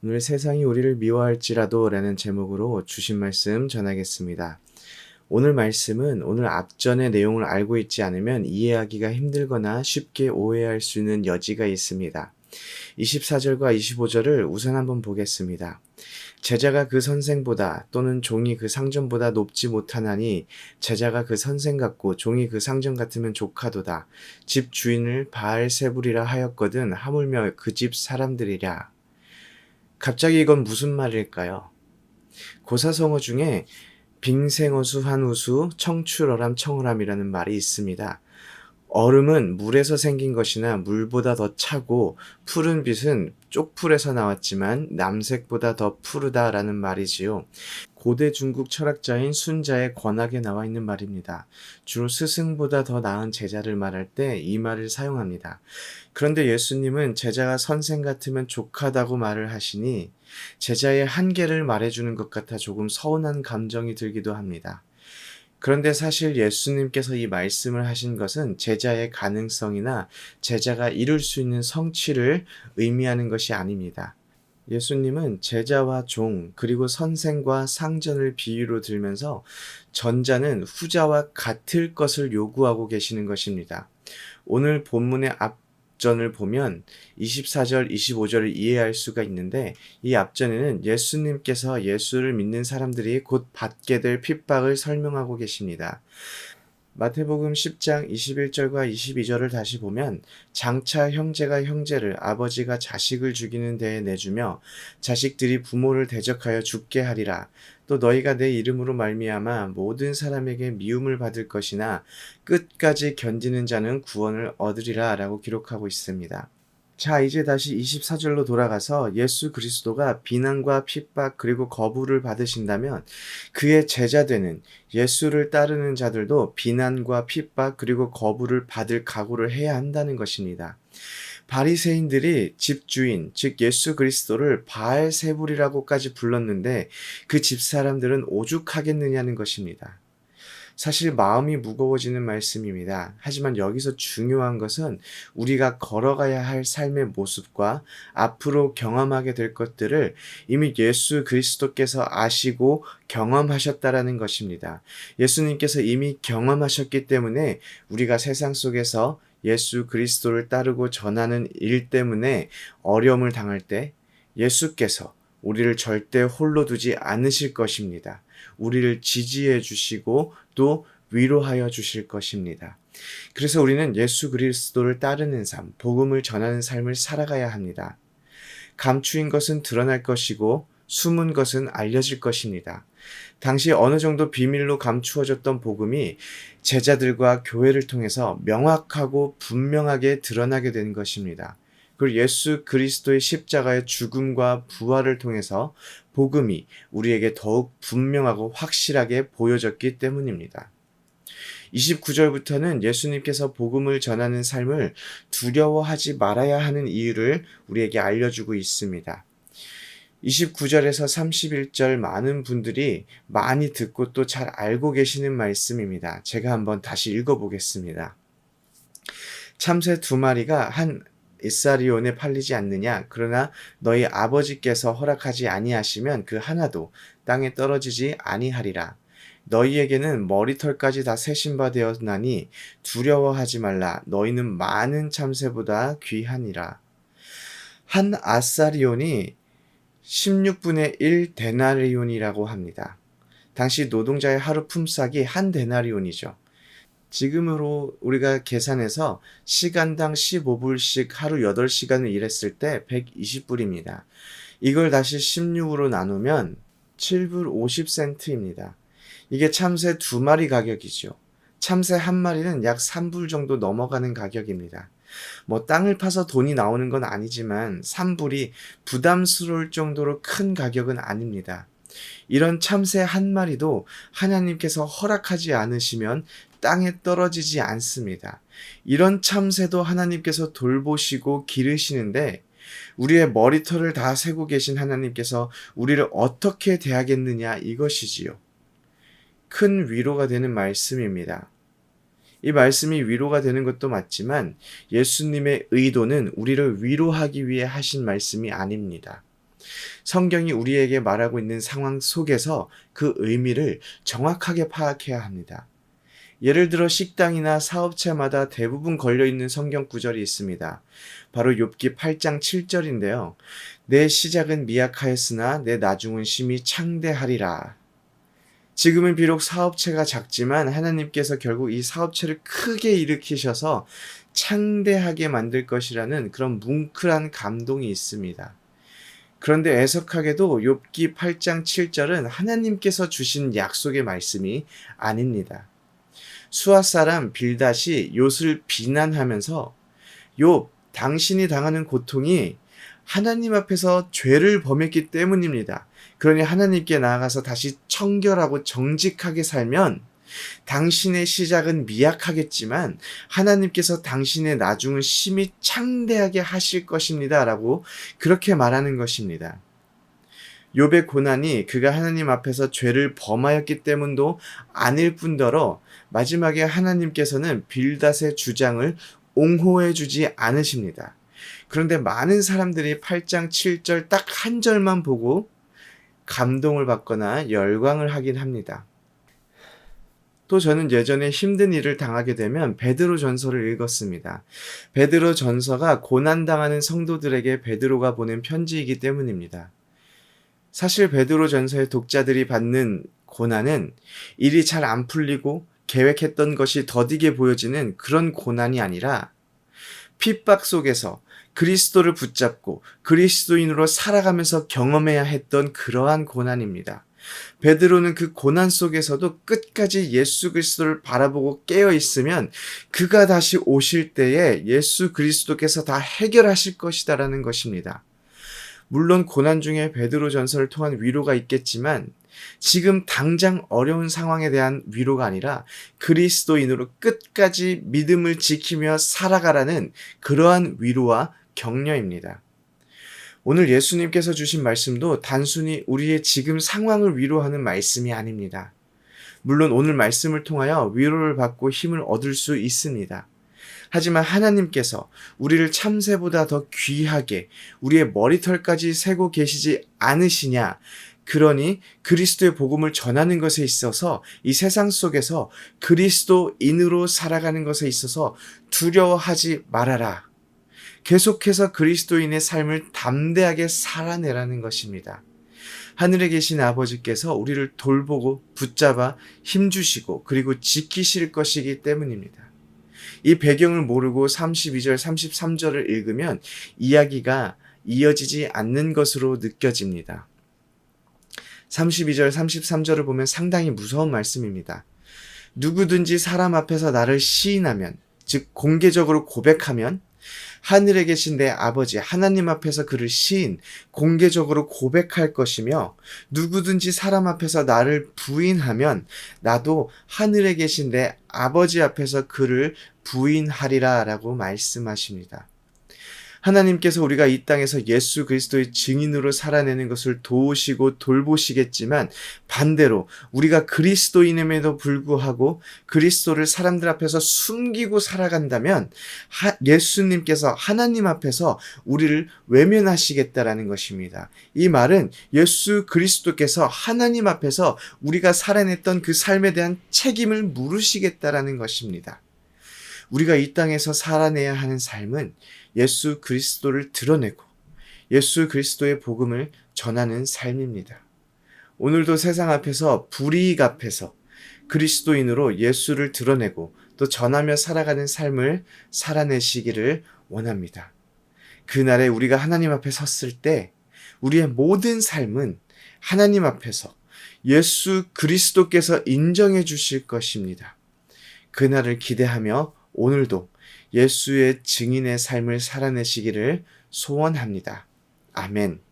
오늘 세상이 우리를 미워할지라도 라는 제목으로 주신 말씀 전하겠습니다. 오늘 말씀은 오늘 앞전의 내용을 알고 있지 않으면 이해하기가 힘들거나 쉽게 오해할 수 있는 여지가 있습니다. 24절과 25절을 우선 한번 보겠습니다. 제자가 그 선생보다 또는 종이 그 상전보다 높지 못하나니 제자가 그 선생 같고 종이 그 상전 같으면 조카도다. 집 주인을 바알세불이라 하였거든 하물며 그 집 사람들이랴. 갑자기 이건 무슨 말일까요? 고사성어 중에 빙생어수 한우수 청출어람 청어람이라는 말이 있습니다. 얼음은 물에서 생긴 것이나 물보다 더 차고 푸른 빛은 쪽풀에서 나왔지만 남색보다 더 푸르다라는 말이지요. 고대 중국 철학자인 순자의 권학에 나와 있는 말입니다. 주로 스승보다 더 나은 제자를 말할 때 이 말을 사용합니다. 그런데 예수님은 제자가 선생 같으면 족하다고 말을 하시니 제자의 한계를 말해주는 것 같아 조금 서운한 감정이 들기도 합니다. 그런데 사실 예수님께서 이 말씀을 하신 것은 제자의 가능성이나 제자가 이룰 수 있는 성취를 의미하는 것이 아닙니다. 예수님은 제자와 종, 그리고 선생과 상전을 비유로 들면서 전자는 후자와 같을 것을 요구하고 계시는 것입니다. 오늘 본문의 앞 앞전을 보면 24절, 25절을 이해할 수가 있는데 이 앞전에는 예수님께서 예수를 믿는 사람들이 곧 받게 될 핍박을 설명하고 계십니다. 마태복음 10장 21절과 22절을 다시 보면 장차 형제가 형제를 아버지가 자식을 죽이는 데에 내주며 자식들이 부모를 대적하여 죽게 하리라 또 너희가 내 이름으로 말미암아 모든 사람에게 미움을 받을 것이나 끝까지 견디는 자는 구원을 얻으리라라고 기록하고 있습니다. 자, 이제 다시 24절로 돌아가서 예수 그리스도가 비난과 핍박 그리고 거부를 받으신다면 그의 제자되는 예수를 따르는 자들도 비난과 핍박 그리고 거부를 받을 각오를 해야 한다는 것입니다. 바리새인들이 집주인 즉 예수 그리스도를 바알 세불이라고까지 불렀는데 그 집 사람들은 오죽하겠느냐는 것입니다. 사실 마음이 무거워지는 말씀입니다. 하지만 여기서 중요한 것은 우리가 걸어가야 할 삶의 모습과 앞으로 경험하게 될 것들을 이미 예수 그리스도께서 아시고 경험하셨다라는 것입니다. 예수님께서 이미 경험하셨기 때문에 우리가 세상 속에서 예수 그리스도를 따르고 전하는 일 때문에 어려움을 당할 때 예수께서 우리를 절대 홀로 두지 않으실 것입니다. 우리를 지지해 주시고 또 위로하여 주실 것입니다. 그래서 우리는 예수 그리스도를 따르는 삶, 복음을 전하는 삶을 살아가야 합니다. 감추인 것은 드러날 것이고 숨은 것은 알려질 것입니다. 당시 어느 정도 비밀로 감추어졌던 복음이 제자들과 교회를 통해서 명확하고 분명하게 드러나게 된 것입니다. 그리고 예수 그리스도의 십자가의 죽음과 부활을 통해서 복음이 우리에게 더욱 분명하고 확실하게 보여졌기 때문입니다. 29절부터는 예수님께서 복음을 전하는 삶을 두려워하지 말아야 하는 이유를 우리에게 알려주고 있습니다. 29절에서 31절 많은 분들이 많이 듣고 또 잘 알고 계시는 말씀입니다. 제가 한번 다시 읽어보겠습니다. 참새 두 마리가 한 이사리온에 팔리지 않느냐 그러나 너희 아버지께서 허락하지 아니하시면 그 하나도 땅에 떨어지지 아니하리라 너희에게는 머리털까지 다 세신 바 되었나니 두려워하지 말라 너희는 많은 참새보다 귀하니라 한 아사리온이 16분의 1 데나리온이라고 합니다. 당시 노동자의 하루 품삯이 한 데나리온이죠. 지금으로 우리가 계산해서 시간당 15불씩 하루 8시간을 일했을 때 120불입니다. 이걸 다시 16으로 나누면 7불 50센트입니다. 이게 참새 두 마리 가격이죠. 참새 한 마리는 약 3불 정도 넘어가는 가격입니다. 뭐 땅을 파서 돈이 나오는 건 아니지만 3불이 부담스러울 정도로 큰 가격은 아닙니다. 이런 참새 한 마리도 하나님께서 허락하지 않으시면 땅에 떨어지지 않습니다. 이런 참새도 하나님께서 돌보시고 기르시는데 우리의 머리털을 다 세고 계신 하나님께서 우리를 어떻게 대하겠느냐 이것이지요. 큰 위로가 되는 말씀입니다. 이 말씀이 위로가 되는 것도 맞지만 예수님의 의도는 우리를 위로하기 위해 하신 말씀이 아닙니다. 성경이 우리에게 말하고 있는 상황 속에서 그 의미를 정확하게 파악해야 합니다. 예를 들어 식당이나 사업체마다 대부분 걸려 있는 성경 구절이 있습니다. 바로 욥기 8장 7절인데요. 내 시작은 미약하였으나 내 나중은 심히 창대하리라. 지금은 비록 사업체가 작지만 하나님께서 결국 이 사업체를 크게 일으키셔서 창대하게 만들 것이라는 그런 뭉클한 감동이 있습니다. 그런데 애석하게도 욥기 8장 7절은 하나님께서 주신 약속의 말씀이 아닙니다. 수아 사람 빌닷이 욥을 비난하면서 욥 당신이 당하는 고통이 하나님 앞에서 죄를 범했기 때문입니다. 그러니 하나님께 나아가서 다시 청결하고 정직하게 살면 당신의 시작은 미약하겠지만 하나님께서 당신의 나중을 심히 창대하게 하실 것입니다. 라고 그렇게 말하는 것입니다. 욥의 고난이 그가 하나님 앞에서 죄를 범하였기 때문도 아닐 뿐더러 마지막에 하나님께서는 빌닷의 주장을 옹호해 주지 않으십니다. 그런데 많은 사람들이 8장 7절 딱 한 절만 보고 감동을 받거나 열광을 하긴 합니다. 또 저는 예전에 힘든 일을 당하게 되면 베드로 전서를 읽었습니다. 베드로 전서가 고난당하는 성도들에게 베드로가 보낸 편지이기 때문입니다. 사실 베드로 전서의 독자들이 받는 고난은 일이 잘 안 풀리고 계획했던 것이 더디게 보여지는 그런 고난이 아니라 핍박 속에서 그리스도를 붙잡고 그리스도인으로 살아가면서 경험해야 했던 그러한 고난입니다. 베드로는 그 고난 속에서도 끝까지 예수 그리스도를 바라보고 깨어 있으면 그가 다시 오실 때에 예수 그리스도께서 다 해결하실 것이다라는 것입니다. 물론 고난 중에 베드로 전설을 통한 위로가 있겠지만 지금 당장 어려운 상황에 대한 위로가 아니라 그리스도인으로 끝까지 믿음을 지키며 살아가라는 그러한 위로와 격려입니다. 오늘 예수님께서 주신 말씀도 단순히 우리의 지금 상황을 위로하는 말씀이 아닙니다. 물론 오늘 말씀을 통하여 위로를 받고 힘을 얻을 수 있습니다. 하지만 하나님께서 우리를 참새보다 더 귀하게 우리의 머리털까지 세고 계시지 않으시냐? 그러니 그리스도의 복음을 전하는 것에 있어서 이 세상 속에서 그리스도인으로 살아가는 것에 있어서 두려워하지 말아라. 계속해서 그리스도인의 삶을 담대하게 살아내라는 것입니다. 하늘에 계신 아버지께서 우리를 돌보고 붙잡아 힘주시고 그리고 지키실 것이기 때문입니다. 이 배경을 모르고 32절, 33절을 읽으면 이야기가 이어지지 않는 것으로 느껴집니다. 32절, 33절을 보면 상당히 무서운 말씀입니다. 누구든지 사람 앞에서 나를 시인하면, 즉 공개적으로 고백하면 하늘에 계신 내 아버지 하나님 앞에서 그를 시인 공개적으로 고백할 것이며 누구든지 사람 앞에서 나를 부인하면 나도 하늘에 계신 내 아버지 앞에서 그를 부인하리라라고 말씀하십니다. 하나님께서 우리가 이 땅에서 예수 그리스도의 증인으로 살아내는 것을 도우시고 돌보시겠지만 반대로 우리가 그리스도인임에도 불구하고 그리스도를 사람들 앞에서 숨기고 살아간다면 하, 예수님께서 하나님 앞에서 우리를 외면하시겠다라는 것입니다. 이 말은 예수 그리스도께서 하나님 앞에서 우리가 살아냈던 그 삶에 대한 책임을 물으시겠다라는 것입니다. 우리가 이 땅에서 살아내야 하는 삶은 예수 그리스도를 드러내고 예수 그리스도의 복음을 전하는 삶입니다. 오늘도 세상 앞에서 불이익 앞에서 그리스도인으로 예수를 드러내고 또 전하며 살아가는 삶을 살아내시기를 원합니다. 그날에 우리가 하나님 앞에 섰을 때 우리의 모든 삶은 하나님 앞에서 예수 그리스도께서 인정해 주실 것입니다. 그날을 기대하며 오늘도 예수의 증인의 삶을 살아내시기를 소원합니다. 아멘.